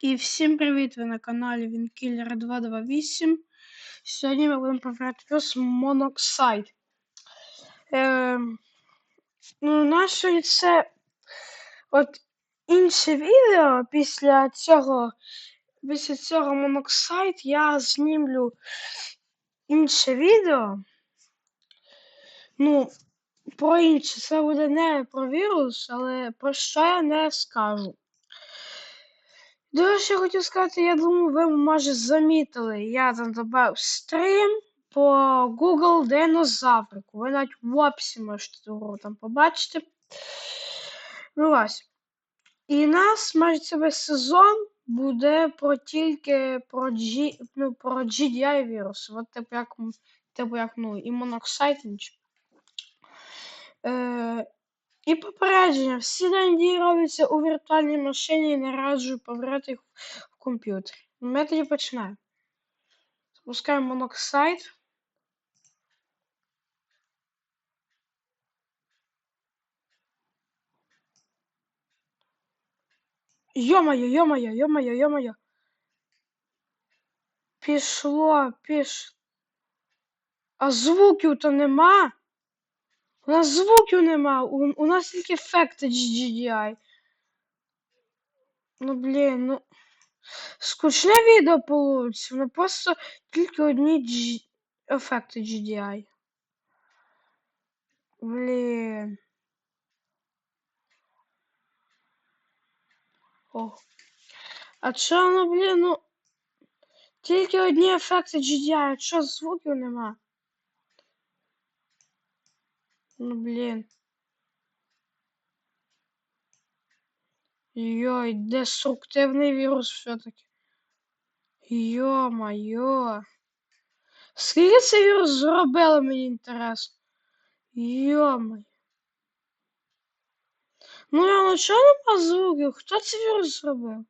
І всім привіт! Ви на каналі Вінкілер 228. Сьогодні ми будемо проверяти вірус Monoxide. Е, ну, наше це от інше відео після цього після цього Monoxide я знімлю інше відео. Ну, про інше. Це буде не про вірус, але про що я не скажу. До що хотів сказати, я думаю, ви може замітили. Я там додав стрім по Google Динозаврику. Ви навіть в описі можете того там побачити. Ну ось. І нас майже цей сезон буде про тільки про G, ну, про GDI вірус. От типу як типу як ну, і Monoxide. Е, і попередження. Всі дані робляться у віртуальній машині і не раджу повернути їх в комп'ютері. Ми тоді починаємо. Запускаємо йо-моє, йо-моє, йо-моє. Пішло, піш. А звуків то нема. У нас звуків нема. У, у нас тільки ефекти GDI. Ну блін, ну. Скучне відео получиться. Ну просто тільки одні G... ефекти GDI. Блін. О. А чо, ну блін, ну. Тільки одні ефекти GDI, що звуків нема? Ну блін. Йой, деструктивний вірус все-таки. Йо-майо. Скільки цей вірус зробили, мені інтересно. Йо-моє. Ну я ну чого нема звуків? Хто цей вірус зробив?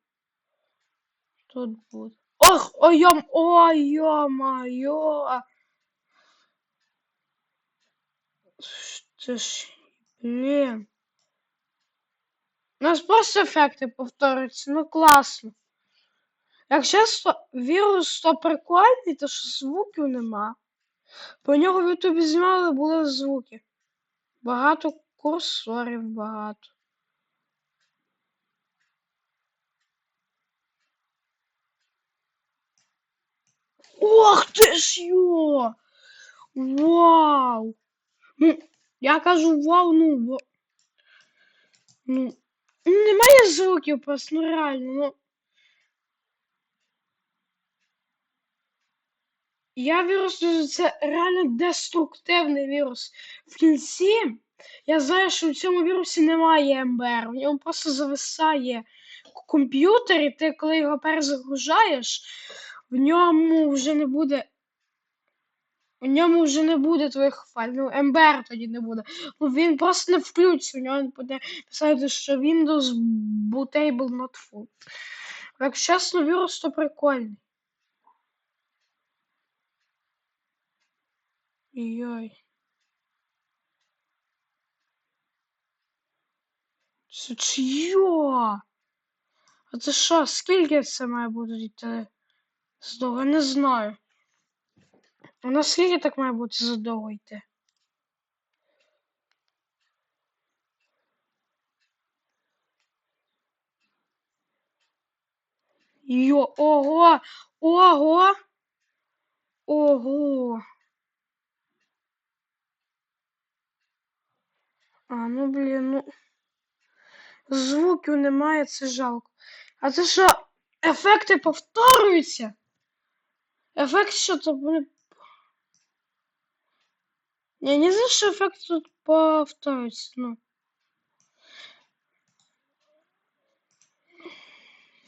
Тут буде. Ох, ой, йом, ой, йо-майо. Це ж. У нас просто ефекти повторюються, ну класно. Якщо вірус то прикольний, то що звуків нема. По нього в Ютубі знімали були звуки. Багато курсорів багато. Ох ти ж йо! Вау! Ну, я кажу вау, ну. Ну. Немає звуків просто, ну реально, ну. Я вірус, це реально деструктивний вірус. В кінці я знаю, що в цьому вірусі немає МБР, в ньому просто зависає комп'ютер, і ти, коли його перезагружаєш, в ньому вже не буде. У ньому вже не буде твоїх файлів. Ну, МБР тоді не буде. Ну, Він просто не включиться, у нього буде писати, що Windows bootable not full. Як чесно, вірус то прикольний. Йой. Це чьо? А це що, скільки це має бути? Здовго не знаю. У нас скільки так має бути задовго? Йо, ого! Ого! Ого! А, ну блін, ну. Звуків немає, це жалко. А це що, ефекти повторюються? Ефект що то. Я не знаю, що ефекти тут повторюються, ну.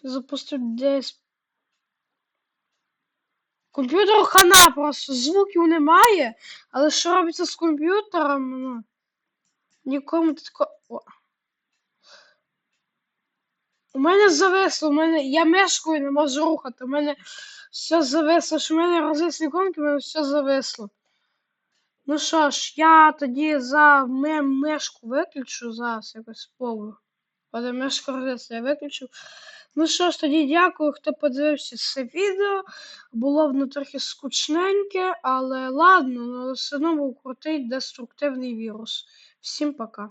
Запустив десь. Комп'ютер хана просто звуків немає, але що робиться з комп'ютером, ну. Нікому такого. У мене зависло, у мене я мешкою не можу рухати. У мене все зависло, що в мене розвисли іконки, у мене все зависло. Ну що ж, я тоді за мешку виключу зараз якось повну. Але мешку я виключу. Ну що ж, тоді дякую, хто подивився це відео. Було воно трохи скучненьке, але ладно, ну, все одно був крутий деструктивний вірус. Всім пока.